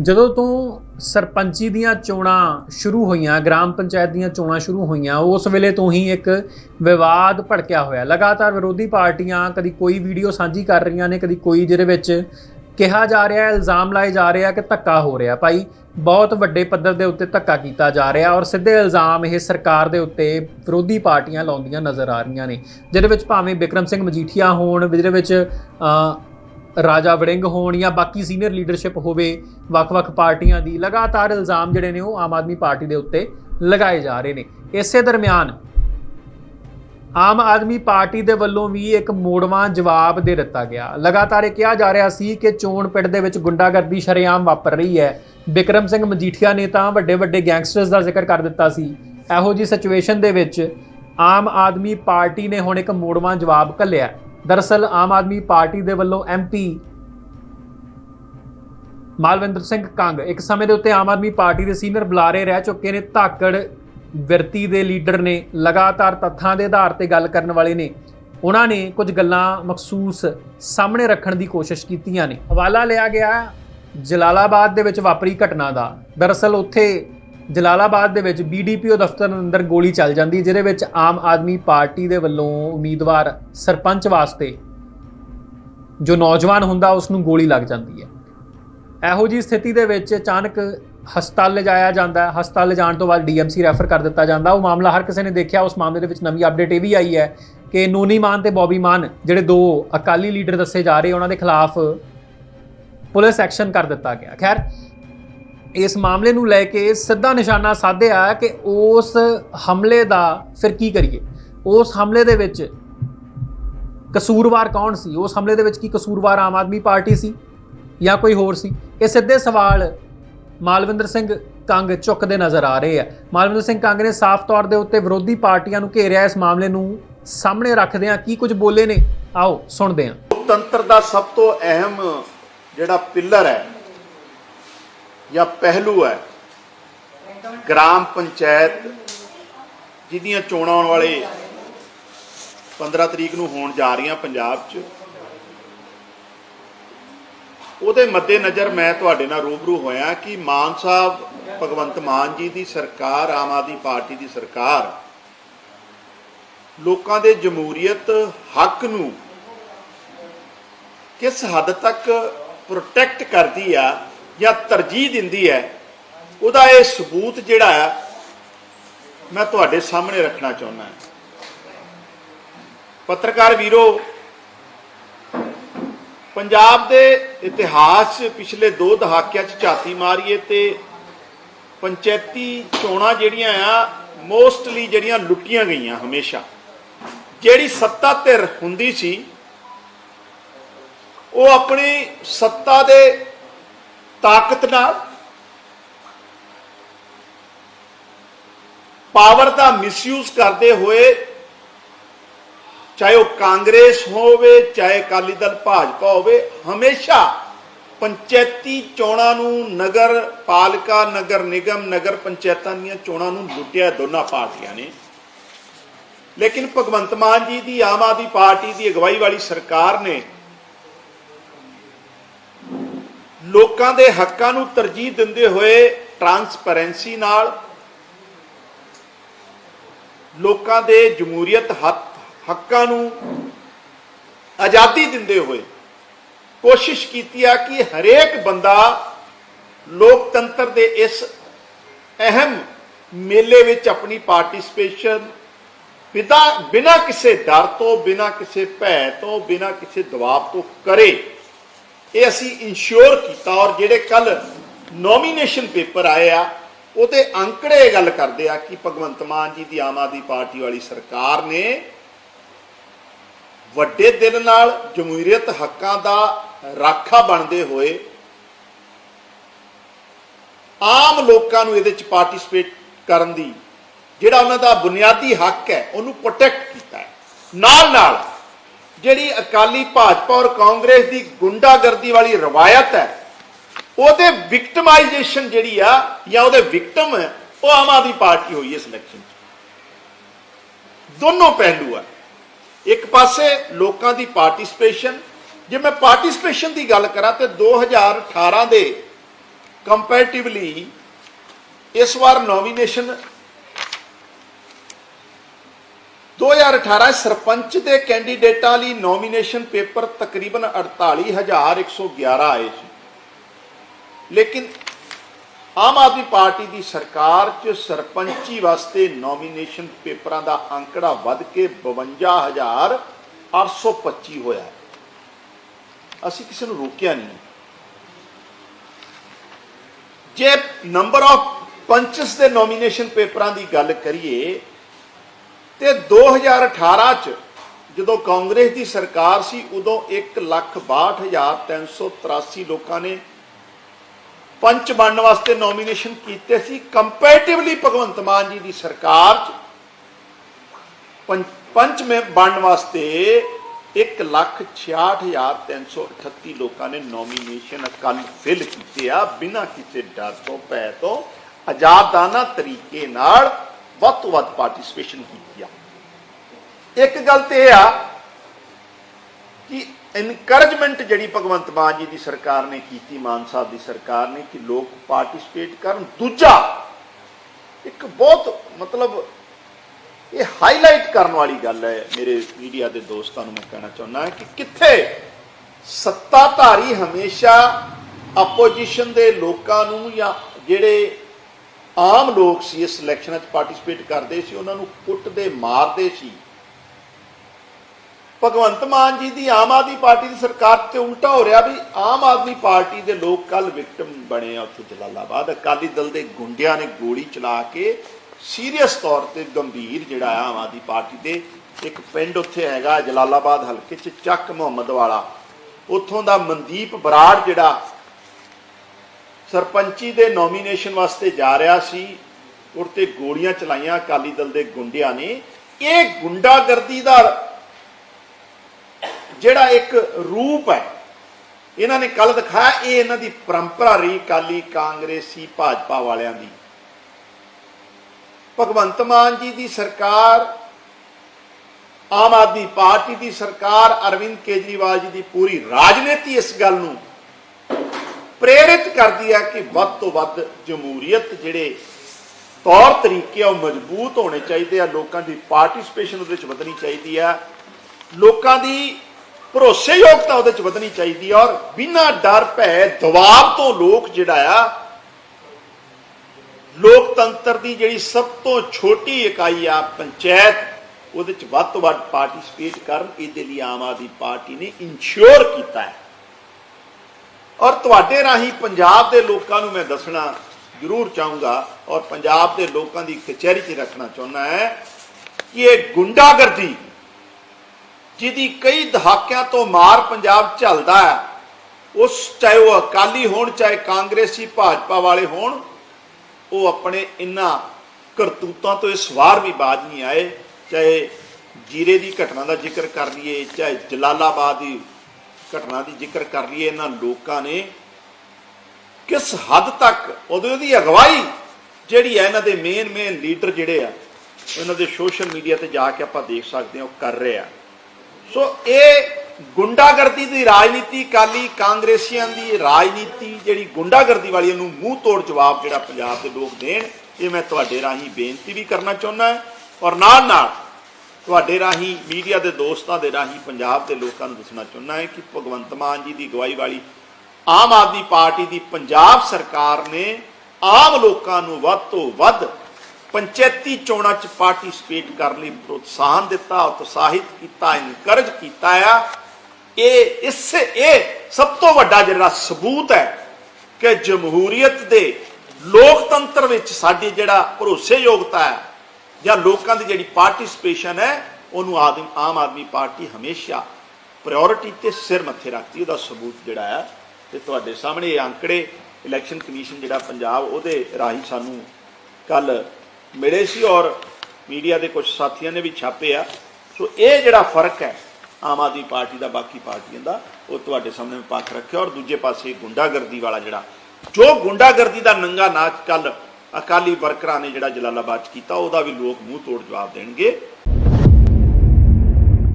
ਜਦੋਂ ਤੋਂ ਸਰਪੰਚੀ ਦੀਆਂ ਚੋਣਾਂ ਸ਼ੁਰੂ ਹੋਈਆਂ, ਗ੍ਰਾਮ ਪੰਚਾਇਤ ਦੀਆਂ ਚੋਣਾਂ ਸ਼ੁਰੂ ਹੋਈਆਂ, ਉਸ ਵੇਲੇ ਤੋਂ ਹੀ ਇੱਕ ਵਿਵਾਦ ਭੜਕਿਆ ਹੋਇਆ। ਲਗਾਤਾਰ ਵਿਰੋਧੀ ਪਾਰਟੀਆਂ ਕਦੀ ਕੋਈ ਵੀਡੀਓ ਸਾਂਝੀ ਕਰ ਰਹੀਆਂ ਨੇ, ਕਦੀ ਕੋਈ ਜਿਹਦੇ ਵਿੱਚ ਕਿਹਾ ਜਾ ਰਿਹਾ, ਇਲਜ਼ਾਮ ਲਾਏ ਜਾ ਰਹੇ ਆ ਕਿ ਧੱਕਾ ਹੋ ਰਿਹਾ। ਭਾਈ, ਬਹੁਤ ਵੱਡੇ ਪੱਧਰ ਦੇ ਉੱਤੇ ਧੱਕਾ ਕੀਤਾ ਜਾ ਰਿਹਾ ਔਰ ਸਿੱਧੇ ਇਲਜ਼ਾਮ ਇਹ ਸਰਕਾਰ ਦੇ ਉੱਤੇ ਵਿਰੋਧੀ ਪਾਰਟੀਆਂ ਲਾਉਂਦੀਆਂ ਨਜ਼ਰ ਆ ਰਹੀਆਂ ਨੇ। ਜਿਹਦੇ ਵਿੱਚ ਭਾਵੇਂ ਬਿਕਰਮ ਸਿੰਘ ਮਜੀਠੀਆ ਹੋਣ, ਜਿਹਦੇ ਵਿੱਚ ਰਾਜਾ ਵੜਿੰਗ ਹੋਣ ਜਾਂ ਬਾਕੀ ਸੀਨੀਅਰ ਲੀਡਰਸ਼ਿਪ ਹੋਵੇ, ਵੱਖ-ਵੱਖ ਪਾਰਟੀਆਂ ਦੀ ਲਗਾਤਾਰ ਇਲਜ਼ਾਮ ਜਿਹੜੇ ਨੇ ਉਹ ਆਮ ਆਦਮੀ ਪਾਰਟੀ ਦੇ ਉੱਤੇ ਲਗਾਏ ਜਾ ਰਹੇ ਨੇ। ਇਸੇ ਦਰਮਿਆਨ ਆਮ ਆਦਮੀ ਪਾਰਟੀ ਦੇ ਵੱਲੋਂ ਵੀ ਇੱਕ ਮੋੜਵਾਂ ਜਵਾਬ ਦੇ ਦਿੱਤਾ ਗਿਆ। ਲਗਾਤਾਰ ਇਹ ਕਿਹਾ ਜਾ ਰਿਹਾ ਸੀ ਕਿ ਚੋਣ ਪਿੰਡ ਦੇ ਵਿੱਚ ਗੁੰਡਾਗਰਦੀ ਸ਼ਰੇਆਮ ਵਾਪਰ ਰਹੀ ਹੈ। ਬਿਕਰਮ ਸਿੰਘ ਮਜੀਠੀਆ ਨੇ ਤਾਂ ਵੱਡੇ ਵੱਡੇ ਗੈਂਗਸਟਰਸ ਦਾ ਜ਼ਿਕਰ ਕਰ ਦਿੱਤਾ ਸੀ। ਇਹੋ ਜੀ ਸਿਚੁਏਸ਼ਨ ਦੇ ਵਿੱਚ ਆਮ ਆਦਮੀ ਪਾਰਟੀ ਨੇ ਹੁਣ ਇੱਕ ਮੋੜਵਾਂ ਜਵਾਬ ਘੱਲਿਆ। ਦਰਅਸਲ ਆਮ ਆਦਮੀ ਪਾਰਟੀ ਦੇ ਵੱਲੋਂ ਐਮਪੀ ਮਾਲਵਿੰਦਰ ਸਿੰਘ ਕੰਗ ਇੱਕ ਸਮੇਂ ਦੇ ਉੱਤੇ ਆਮ ਆਦਮੀ ਪਾਰਟੀ ਦੇ ਸੀਨੀਅਰ ਬੁਲਾਰੇ ਰਹਿ ਚੁੱਕੇ ਨੇ, ਧਾਕੜ ਵਿਰਤੀ ਦੇ ਲੀਡਰ ਨੇ, ਲਗਾਤਾਰ ਤੱਥਾਂ ਦੇ ਆਧਾਰ ਤੇ ਗੱਲ ਕਰਨ ਵਾਲੇ ਨੇ। ਉਹਨਾਂ ਨੇ ਕੁਝ ਗੱਲਾਂ ਮਖਸੂਸ ਸਾਹਮਣੇ ਰੱਖਣ ਦੀ ਕੋਸ਼ਿਸ਼ ਕੀਤੀਆਂ ਨੇ। ਹਵਾਲਾ ਲਿਆ ਗਿਆ ਜਲਾਲਾਬਾਦ ਦੇ ਵਿੱਚ ਵਾਪਰੀ ਘਟਨਾ ਦਾ। ਦਰਅਸਲ ਉੱਥੇ ਜਲਾਲਾਬਾਦ ਦੇ ਵਿੱਚ ਬੀਡੀਪੀਓ ਦਫ਼ਤਰ ਅੰਦਰ ਗੋਲੀ ਚੱਲ ਜਾਂਦੀ, ਜਿਹਦੇ ਵਿੱਚ ਆਮ ਆਦਮੀ ਪਾਰਟੀ ਦੇ ਵੱਲੋਂ ਉਮੀਦਵਾਰ ਸਰਪੰਚ ਵਾਸਤੇ ਜੋ ਨੌਜਵਾਨ ਹੁੰਦਾ ਉਸ ਨੂੰ ਗੋਲੀ ਲੱਗ ਜਾਂਦੀ ਹੈ। ਇਹੋ ਜੀ ਸਥਿਤੀ ਦੇ ਵਿੱਚ ਅਚਾਨਕ ਹਸਪਤਾਲ ਲਿਜਾਇਆ ਜਾਂਦਾ ਹੈ। ਹਸਪਤਾਲ ਲਿਜਾਣ ਤੋਂ ਬਾਅਦ ਡੀਐਮਸੀ ਰੈਫਰ ਕਰ ਦਿੱਤਾ ਜਾਂਦਾ। ਉਹ ਮਾਮਲਾ ਹਰ ਕਿਸੇ ਨੇ ਦੇਖਿਆ। ਉਸ ਮਾਮਲੇ ਦੇ ਵਿੱਚ ਨਵੀਂ ਅਪਡੇਟ ਇਹ ਵੀ ਆਈ ਹੈ ਕਿ ਨੂਨੀ ਮਾਨ ਤੇ ਬੌਬੀ ਮਾਨ, ਜਿਹੜੇ ਦੋ ਅਕਾਲੀ ਲੀਡਰ ਦੱਸੇ ਜਾ ਰਹੇ, ਉਹਨਾਂ ਦੇ ਖਿਲਾਫ ਪੁਲਿਸ ਐਕਸ਼ਨ ਕਰ ਦਿੱਤਾ ਗਿਆ। ਖੈਰ ਇਸ ਮਾਮਲੇ ਨੂੰ ਲੈ ਕੇ ਸਿੱਧਾ ਨਿਸ਼ਾਨਾ ਸਾਧਿਆ ਕਿ ਉਸ ਹਮਲੇ ਦਾ ਫਿਰ ਕੀ ਕਰੀਏ? ਉਸ ਹਮਲੇ ਦੇ ਵਿੱਚ ਕਸੂਰਵਾਰ ਕੌਣ ਸੀ? ਉਸ ਹਮਲੇ ਦੇ ਵਿੱਚ ਕੀ ਕਸੂਰਵਾਰ ਆਮ ਆਦਮੀ ਪਾਰਟੀ ਸੀ ਜਾਂ ਕੋਈ ਹੋਰ ਸੀ? ਇਹ ਸਿੱਧੇ ਸਵਾਲ ਮਾਲਵਿੰਦਰ ਸਿੰਘ ਕੰਗ ਚੁੱਕਦੇ ਨਜ਼ਰ ਆ ਰਹੇ ਆ। ਮਾਲਵਿੰਦਰ ਸਿੰਘ ਕੰਗ ਨੇ ਸਾਫ਼ ਤੌਰ ਦੇ ਉੱਤੇ ਵਿਰੋਧੀ ਪਾਰਟੀਆਂ ਨੂੰ ਘੇਰਿਆ ਇਸ ਮਾਮਲੇ ਨੂੰ ਸਾਹਮਣੇ ਰੱਖਦੇ ਰੱਖਦਿਆਂ ਕੀ ਕੁਝ ਬੋਲੇ ਨੇ? ਆਓ, ਸੁਣਦੇ ਹਾਂ ਲੋਕਤੰਤਰ ਦਾ ਸਭ ਤੋਂ ਅਹਿਮ ਜਿਹੜਾ ਪਿੱਲਰ ਹੈ ਜਾਂ ਪਹਿਲੂ ਹੈ। ਗ੍ਰਾਮ ਪੰਚਾਇਤ ਜਿਹਦੀਆਂ ਚੋਣਾਂ ਆਉਣ ਵਾਲੇ 15 ਤਰੀਕ ਨੂੰ ਹੋਣ ਜਾ ਰਹੀਆਂ ਪੰਜਾਬ 'ਚ, ਉਹਦੇ ਮੱਦੇਨਜ਼ਰ ਮੈਂ ਤੁਹਾਡੇ ਨਾਲ ਰੂਬਰੂ ਹੋਇਆ ਕਿ ਮਾਨ ਸਾਹਿਬ, ਭਗਵੰਤ ਮਾਨ ਜੀ ਦੀ ਸਰਕਾਰ, ਆਮ ਆਦਮੀ ਪਾਰਟੀ ਦੀ ਸਰਕਾਰ, ਲੋਕਾਂ ਦੇ ਜਮਹੂਰੀਅਤ ਹੱਕ ਨੂੰ ਕਿਸ ਹੱਦ ਤੱਕ ਪ੍ਰੋਟੈਕਟ ਕਰਦੀ ਆ ਜਾਂ ਤਰਜੀਹ ਦਿੰਦੀ ਹੈ, ਉਹਦਾ ਇਹ ਸਬੂਤ ਜਿਹੜਾ ਆ ਮੈਂ ਤੁਹਾਡੇ ਸਾਹਮਣੇ ਰੱਖਣਾ ਚਾਹੁੰਦਾ ਹਾਂ। ਪੱਤਰਕਾਰ ਵੀਰੋ, ਪੰਜਾਬ ਦੇ ਇਤਿਹਾਸ 'ਚ ਪਿਛਲੇ ਦੋ ਦਹਾਕਿਆਂ 'ਚ ਝਾਤੀ ਮਾਰੀਏ ਤੇ ਪੰਚਾਇਤੀ ਚੋਣਾਂ ਜਿਹੜੀਆਂ ਆ, ਮੋਸਟਲੀ ਜਿਹੜੀਆਂ ਲੁੱਟੀਆਂ ਗਈਆਂ ਹਮੇਸ਼ਾ। ਜਿਹੜੀ ਸੱਤਾ ਧਿਰ ਹੁੰਦੀ ਸੀ, ਉਹ ਆਪਣੀ ਸੱਤਾ ਦੇ ਤਾਕਤ ਨਾਲ ਪਾਵਰ ਦਾ ਮਿਸਯੂਜ਼ ਕਰਦੇ ਹੋਏ, ਚਾਹੇ ਉਹ ਕਾਂਗਰਸ ਹੋਵੇ, ਚਾਹੇ ਅਕਾਲੀ ਦਲ, ਭਾਜਪਾ ਹੋਵੇ, ਹਮੇਸ਼ਾ ਪੰਚਾਇਤੀ ਚੋਣਾਂ ਨੂੰ ਨਗਰ ਪਾਲਿਕਾ, ਨਗਰ ਨਿਗਮ, ਨਗਰ ਪੰਚਾਇਤਾਂ ਦੀਆਂ ਚੋਣਾਂ ਨੂੰ ਲੁੱਟਿਆ ਦੋਨਾਂ ਪਾਰਟੀਆਂ ਨੇ। ਲੇਕਿਨ ਭਗਵੰਤ ਮਾਨ ਜੀ ਦੀ, ਆਮ ਆਦਮੀ ਪਾਰਟੀ ਦੀ ਅਗਵਾਈ ਵਾਲੀ ਸਰਕਾਰ ਨੇ ਲੋਕਾਂ ਦੇ ਹੱਕਾਂ ਨੂੰ ਤਰਜੀਹ ਦਿੰਦੇ ਹੋਏ ਟਰਾਂਸਪੈਰੈਂਸੀ ਨਾਲ ਲੋਕਾਂ ਦੇ ਜਮਹੂਰੀਅਤ ਹੱਕ ਹੱਕਾਂ ਨੂੰ ਆਜ਼ਾਦੀ ਦਿੰਦੇ ਹੋਏ ਕੋਸ਼ਿਸ਼ ਕੀਤੀ ਆ ਕਿ ਹਰੇਕ ਬੰਦਾ ਲੋਕਤੰਤਰ ਦੇ ਇਸ ਅਹਿਮ ਮੇਲੇ ਵਿੱਚ ਆਪਣੀ ਪਾਰਟਿਸਪੇਸ਼ਨ ਬਿਨਾ ਬਿਨਾ ਕਿਸੇ ਡਰ ਤੋਂ, ਬਿਨਾ ਕਿਸੇ ਭੈ ਤੋਂ, ਬਿਨਾ ਕਿਸੇ ਦਬਾਅ ਤੋਂ ਕਰੇ। ਇਹ ਅਸੀਂ ਇੰਸ਼ੋਰ ਕੀਤਾ ਔਰ ਜਿਹੜੇ ਕੱਲ ਨੋਮੀਨੇਸ਼ਨ ਪੇਪਰ ਆਏ ਆ, ਉਹਦੇ ਅੰਕੜੇ ਇਹ ਗੱਲ ਕਰਦੇ ਆ ਕਿ ਭਗਵੰਤ ਮਾਨ ਜੀ ਦੀ ਆਮ ਆਦਮੀ ਪਾਰਟੀ ਵਾਲੀ ਸਰਕਾਰ ਨੇ ਵੱਡੇ ਦਿਲ ਨਾਲ ਜਮਹੂਰੀਅਤ ਹੱਕਾਂ ਦਾ ਰਾਖਾ ਬਣਦੇ ਹੋਏ ਆਮ ਲੋਕਾਂ ਨੂੰ ਇਹਦੇ ਚ ਪਾਰਟਿਸਿਪੇਟ ਕਰਨ ਦੀ ਜਿਹੜਾ ਉਹਨਾਂ ਦਾ ਬੁਨਿਆਦੀ ਹੱਕ ਹੈ, ਉਹਨੂੰ ਪ੍ਰੋਟੈਕਟ ਕੀਤਾ ਹੈ। ਨਾਲ ਨਾਲ ਜਿਹੜੀ ਅਕਾਲੀ ਭਾਜਪਾ ਔਰ ਕਾਂਗਰਸ ਦੀ ਗੁੰਡਾਗਰਦੀ ਵਾਲੀ ਰਵਾਇਤ ਹੈ, ਉਹਦੇ ਵਿਕਟਮਾਈਜੇਸ਼ਨ ਜਿਹੜੀ ਆ ਜਾਂ ਉਹਦੇ ਵਿਕਟਮ ਉਹ ਆਮ ਆਦਮੀ ਪਾਰਟੀ ਹੋਈ ਇਸ ਇਲੈਕਸ਼ਨ 'ਚ। ਦੋਨੋਂ ਪਹਿਲੂ ਆ। ਇੱਕ ਪਾਸੇ ਲੋਕਾਂ ਦੀ ਪਾਰਟਿਸਪੇਸ਼ਨ ਜੇ ਮੈਂ ਪਾਰਟਿਸਪੇਸ਼ਨ ਦੀ ਗੱਲ ਕਰਾਂ ਤੇ 2018 ਦੇ ਕੰਪੈਰੀਟਿਵਲੀ ਇਸ ਵਾਰ ਨੋਮੀਨੇਸ਼ਨ 2018 ਸਰਪੰਚ ਦੇ ਕੈਂਡੀਡੇਟਾਂ ਲਈ ਨੋਮੀਨੇਸ਼ਨ ਪੇਪਰ ਤਕਰੀਬਨ 48111 ਆਏ ਸੀ। ਲੇਕਿਨ ਆਮ ਆਦਮੀ ਪਾਰਟੀ ਦੀ ਸਰਕਾਰ 'ਚ ਸਰਪੰਚੀ ਵਾਸਤੇ ਨੋਮੀਨੇਸ਼ਨ ਪੇਪਰਾਂ ਦਾ ਅੰਕੜਾ ਵੱਧ ਕੇ 52825 ਹੋਇਆ ਅਸੀਂ ਕਿਸੇ ਨੂੰ ਰੋਕਿਆ ਨਹੀਂ ਜੇ ਨੰਬਰ ਆਫ ਪੰਚਸ ਦੇ ਨੋਮੀਨੇਸ਼ਨ ਪੇਪਰਾਂ ਦੀ ਗੱਲ ਕਰੀਏ ਤੇ 2018 ਚ ਜਦੋਂ ਕਾਂਗਰਸ ਦੀ ਸਰਕਾਰ ਸੀ, ਉਦੋਂ 162383 ਲੋਕਾਂ ਨੇ ਪੰਚ ਬਣਨ ਵਾਸਤੇ ਨੋਮੀਨੇਸ਼ਨ ਕੀਤੇ ਸੀ। ਕੰਪੈਰੀਟਿਵਲੀ ਭਗਵੰਤ ਮਾਨ ਜੀ ਦੀ ਸਰਕਾਰ ਚ ਪੰਚ- ਪੰਚ ਮੇ ਬਣਨ ਵਾਸਤੇ 166338 ਲੋਕਾਂ ਨੇ ਨੋਮੀਨੇਸ਼ਨ ਕੱਲ ਫਿਲ ਕੀਤੇ ਆ। ਬਿਨਾਂ ਕਿਸੇ ਡਰ ਤੋਂ, ਭੈ ਤੋਂ ਆਜ਼ਾਦਾਨਾ ਤਰੀਕੇ ਨਾਲ ਵੱਧ ਤੋਂ ਵੱਧ ਪਾਰਟਿਸਿਪੇਸ਼ਨ ਕੀਤੀ ਆ। ਇੱਕ ਗੱਲ ਤੇ ਇਹ ਆ ਕਿ ਇਨਕਰੇਜਮੈਂਟ ਜਿਹੜੀ ਭਗਵੰਤ ਮਾਨ ਜੀ ਦੀ ਸਰਕਾਰ ਨੇ ਕੀਤੀ, ਮਾਨ ਸਾਹਿਬ ਦੀ ਸਰਕਾਰ ਨੇ ਕਿ ਲੋਕ ਪਾਰਟਿਸਿਪੇਟ ਕਰਨ। ਦੂਜਾ, ਇੱਕ ਬਹੁਤ ਮਤਲਬ ਇਹ ਹਾਈਲਾਈਟ ਕਰਨ ਵਾਲੀ ਗੱਲ ਹੈ ਮੇਰੇ ਮੀਡੀਆ ਦੇ ਦੋਸਤਾਂ ਨੂੰ ਮੈਂ ਕਹਿਣਾ ਚਾਹੁੰਦਾ ਕਿ ਕਿੱਥੇ ਸੱਤਾਧਾਰੀ ਹਮੇਸ਼ਾ ਆਪੋਜੀਸ਼ਨ ਦੇ ਲੋਕਾਂ ਨੂੰ ਜਾਂ ਜਿਹੜੇ ਆਮ ਲੋਕ ਸੀ ਇਸ ਇਲੈਕਸ਼ਨਾਂ 'ਚ ਪਾਰਟਿਸਿਪੇਟ ਕਰਦੇ ਸੀ, ਉਹਨਾਂ ਨੂੰ ਕੁੱਟਦੇ ਮਾਰਦੇ ਸੀ। ਭਗਵੰਤ ਮਾਨ ਜੀ ਦੀ ਆਮ ਆਦਮੀ ਪਾਰਟੀ ਦੀ ਸਰਕਾਰ ਤੇ ਉਲਟਾ ਹੋ ਰਿਹਾ ਵੀ ਆਮ ਆਦਮੀ ਪਾਰਟੀ ਦੇ ਲੋਕ ਕੱਲ ਵਿਕਟਮ ਬਣੇ ਆ ਉੱਥੇ ਜਲਾਲਾਬਾਦ। ਅਕਾਲੀ ਦਲ ਦੇ ਗੁੰਡਿਆਂ ਨੇ ਗੋਲੀ ਚਲਾ ਕੇ ਸੀਰੀਅਸ ਤੌਰ ਤੇ ਗੰਭੀਰ ਜਿਹੜਾ ਆਮ ਆਦਮੀ ਪਾਰਟੀ ਦੇ ਇੱਕ ਪਿੰਡ ਉੱਥੇ ਹੈਗਾ ਜਲਾਲਾਬਾਦ ਹਲਕੇ 'ਚ ਚੱਕ ਮੁਹੰਮਦ ਵਾਲਾ। ਉੱਥੋਂ ਦਾ ਮਨਦੀਪ ਬਰਾੜ ਜਿਹੜਾ ਸਰਪੰਚੀ ਦੇ ਨੋਮੀਨੇਸ਼ਨ ਵਾਸਤੇ ਜਾ ਰਿਹਾ ਸੀ। ਉੱਤੇ ਗੋਲੀਆਂ ਚਲਾਈਆਂ ਅਕਾਲੀ ਦਲ ਦੇ ਗੁੰਡਿਆਂ ਨੇ। ਇਹ ਗੁੰਡਾਗਰਦੀ ਦਾ ਜਿਹੜਾ ਇੱਕ ਰੂਪ ਹੈ, ਇਹਨਾਂ ਨੇ ਕੱਲ ਦਿਖਾਇਆ, ਇਹ ਇਹਨਾਂ ਦੀ ਪਰੰਪਰਾ ਰਹੀ ਕਾਲੀ ਕਾਂਗਰਸੀ ਭਾਜਪਾ ਵਾਲਿਆਂ ਦੀ। ਭਗਵੰਤ ਮਾਨ ਜੀ ਦੀ ਸਰਕਾਰ, ਆਮ ਆਦਮੀ ਪਾਰਟੀ ਦੀ ਸਰਕਾਰ, ਅਰਵਿੰਦ ਕੇਜਰੀਵਾਲ ਜੀ ਦੀ ਪੂਰੀ ਰਾਜਨੀਤੀ ਇਸ ਗੱਲ ਨੂੰ ਪ੍ਰੇਰਿਤ ਕਰਦੀ ਹੈ ਕਿ ਵੱਧ ਤੋਂ ਵੱਧ ਜਮਹੂਰੀਅਤ ਜਿਹੜੇ ਤੌਰ ਤਰੀਕੇ ਆ, ਉਹ ਮਜ਼ਬੂਤ ਹੋਣੇ ਚਾਹੀਦੇ ਆ। ਲੋਕਾਂ ਦੀ ਪਾਰਟਿਸਿਪੇਸ਼ਨ ਉਹਦੇ ਵਿੱਚ ਵਧਣੀ ਚਾਹੀਦੀ ਆ। ਲੋਕਾਂ ਦੀ ਭਰੋਸੇਯੋਗਤਾ ਉਹਦੇ ਵਿੱਚ ਵਧਣੀ ਚਾਹੀਦੀ ਆ ਔਰ ਬਿਨਾਂ ਡਰ, ਭੈ, ਦਬਾਅ ਤੋਂ ਲੋਕ ਜਿਹੜਾ ਆ, ਲੋਕਤੰਤਰ ਦੀ ਜਿਹੜੀ ਸਭ ਤੋਂ ਛੋਟੀ ਇਕਾਈ ਆ, ਪੰਚਾਇਤ, ਉਹਦੇ ਚ ਵੱਧ ਤੋਂ ਵੱਧ ਪਾਰਟਿਸਿਪੇਟ ਕਰਨ। ਇਹਦੇ ਲਈ ਆਮ ਆਦਮੀ ਪਾਰਟੀ ਨੇ ਇਨਸ਼ੋਰ ਕੀਤਾ ਹੈ। ਔਰ ਤੁਹਾਡੇ ਰਾਹੀਂ ਪੰਜਾਬ ਦੇ ਲੋਕਾਂ ਨੂੰ ਮੈਂ ਦੱਸਣਾ ਜ਼ਰੂਰ ਚਾਹੂੰਗਾ ਔਰ ਪੰਜਾਬ ਦੇ ਲੋਕਾਂ ਦੀ ਕਚਹਿਰੀ 'ਚ ਰੱਖਣਾ ਚਾਹੁੰਦਾ ਹੈ ਕਿ ਇਹ ਗੁੰਡਾਗਰਦੀ ਜਿਹਦੀ ਕਈ ਦਹਾਕਿਆਂ ਤੋਂ ਮਾਰ ਪੰਜਾਬ ਝੱਲਦਾ ਹੈ, ਉਸ ਚਾਹੇ ਉਹ ਅਕਾਲੀ ਹੋਣ, ਚਾਹੇ ਕਾਂਗਰਸੀ, ਭਾਜਪਾ ਵਾਲੇ ਹੋਣ, ਉਹ ਆਪਣੇ ਇਨ੍ਹਾਂ ਕਰਤੂਤਾਂ ਤੋਂ ਇਸ ਵਾਰ ਵੀ ਬਾਜ ਨਹੀਂ ਆਏ, ਚਾਹੇ ਜੀਰੇ ਦੀ ਘਟਨਾ ਦਾ ਜ਼ਿਕਰ ਕਰ ਲਈਏ, ਚਾਹੇ ਜਲਾਲਾਬਾਦ ਦੀ ਘਟਨਾ ਦੀ ਜ਼ਿਕਰ ਕਰ ਲਈਏ ਇਹਨਾਂ ਲੋਕਾਂ ਨੇ, ਕਿਸ ਹੱਦ ਤੱਕ ਉਹਦੇ ਉਹਦੀ ਅਗਵਾਈ ਜਿਹੜੀ ਹੈ ਇਹਨਾਂ ਦੇ ਮੇਨ ਮੇਨ ਲੀਡਰ ਜਿਹੜੇ ਆ, ਇਹਨਾਂ ਦੇ ਸੋਸ਼ਲ ਮੀਡੀਆ ਤੇ ਜਾ ਕੇ ਆਪਾਂ ਦੇਖ ਸਕਦੇ ਹਾਂ, ਉਹ ਕਰ ਰਹੇ ਆ। ਸੋ ਇਹ ਗੁੰਡਾਗਰਦੀ ਦੀ ਰਾਜਨੀਤੀ ਕਾਲੀ ਕਾਂਗਰਸੀਆਂ ਦੀ ਰਾਜਨੀਤੀ ਜਿਹੜੀ ਗੁੰਡਾਗਰਦੀ ਵਾਲੀ ਨੂੰ ਮੂੰਹ ਤੋੜ ਜਵਾਬ ਜਿਹੜਾ ਪੰਜਾਬ ਦੇ ਲੋਕ ਦੇਣ, ਇਹ ਮੈਂ ਤੁਹਾਡੇ ਰਾਹੀਂ ਬੇਨਤੀ ਵੀ ਕਰਨਾ ਚਾਹੁੰਦਾ ਔਰ ਨਾਲ ਨਾਲ ਤੁਹਾਡੇ ਰਾਹੀਂ, ਮੀਡੀਆ ਦੇ ਦੋਸਤਾਂ ਦੇ ਰਾਹੀਂ, ਪੰਜਾਬ ਦੇ ਲੋਕਾਂ ਨੂੰ ਦੱਸਣਾ ਚਾਹੁੰਦਾ ਹਾਂ ਕਿ ਭਗਵੰਤ ਮਾਨ ਜੀ ਦੀ ਅਗਵਾਈ ਵਾਲੀ ਆਮ ਆਦਮੀ ਪਾਰਟੀ ਦੀ ਪੰਜਾਬ ਸਰਕਾਰ ਨੇ ਆਮ ਲੋਕਾਂ ਨੂੰ ਵੱਧ ਤੋਂ ਵੱਧ ਪੰਚਾਇਤੀ ਚੋਣਾਂ 'ਚ ਪਾਰਟਿਸਿਪੇਟ ਕਰਨ ਲਈ ਪ੍ਰੋਤਸਾਹਨ ਦਿੱਤਾ, ਉਤਸ਼ਾਹਿਤ ਕੀਤਾ ਇਨਕਰਜ ਕੀਤਾ ਆ। ਇਹ ਇਸ, ਇਹ ਸਭ ਤੋਂ ਵੱਡਾ ਜਿਹੜਾ ਸਬੂਤ ਹੈ ਕਿ ਜਮਹੂਰੀਅਤ ਦੇ ਲੋਕਤੰਤਰ ਵਿੱਚ ਸਾਡੀ ਜਿਹੜਾ ਭਰੋਸੇਯੋਗਤਾ ਹੈ ਜਾਂ ਲੋਕਾਂ ਦੀ ਜਿਹੜੀ ਪਾਰਟਿਸਿਪੇਸ਼ਨ ਹੈ, ਉਹਨੂੰ ਆਦਮ ਆਮ ਆਦਮੀ ਪਾਰਟੀ ਹਮੇਸ਼ਾ ਪ੍ਰਾਇੋਰਟੀ ਤੇ ਸਿਰ ਮੱਥੇ ਰੱਖਦੀ ਉਹਦਾ ਸਬੂਤ ਜਿਹੜਾ ਹੈ, ਤੇ ਤੁਹਾਡੇ ਸਾਹਮਣੇ ਇਹ ਅੰਕੜੇ ਇਲੈਕਸ਼ਨ ਕਮਿਸ਼ਨ ਜਿਹੜਾ ਪੰਜਾਬ, ਉਹਦੇ ਰਾਹੀਂ ਸਾਨੂੰ ਕੱਲ ਮਿਲੇ ਸੀ ਔਰ ਮੀਡੀਆ ਦੇ ਕੁਝ ਸਾਥੀਆਂ ਨੇ ਵੀ ਛਾਪੇ ਆ। ਸੋ ਇਹ ਜਿਹੜਾ ਫ਼ਰਕ ਹੈ ਆਮ ਆਦਮੀ ਪਾਰਟੀ ਦਾ, ਬਾਕੀ ਪਾਰਟੀਆਂ ਦਾ, ਉਹ ਤੁਹਾਡੇ ਸਾਹਮਣੇ ਮੈਂ ਪੱਖ ਰੱਖਿਆ। ਔਰ ਦੂਜੇ ਪਾਸੇ ਗੁੰਡਾਗਰਦੀ ਵਾਲਾ ਜਿਹੜਾ, ਜੋ ਗੁੰਡਾਗਰਦੀ ਦਾ ਨੰਗਾ ਨਾਚ ਕੱਲ ਅਕਾਲੀ ਵਰਕਰਾਂ ਨੇ ਜਿਹੜਾ ਜਲਾਲਾਬਾਦ ਚ ਕੀਤਾ ਉਹਦਾ ਵੀ ਲੋਕ ਮੂੰਹ ਤੋੜ ਜਵਾਬ ਦੇਣਗੇ।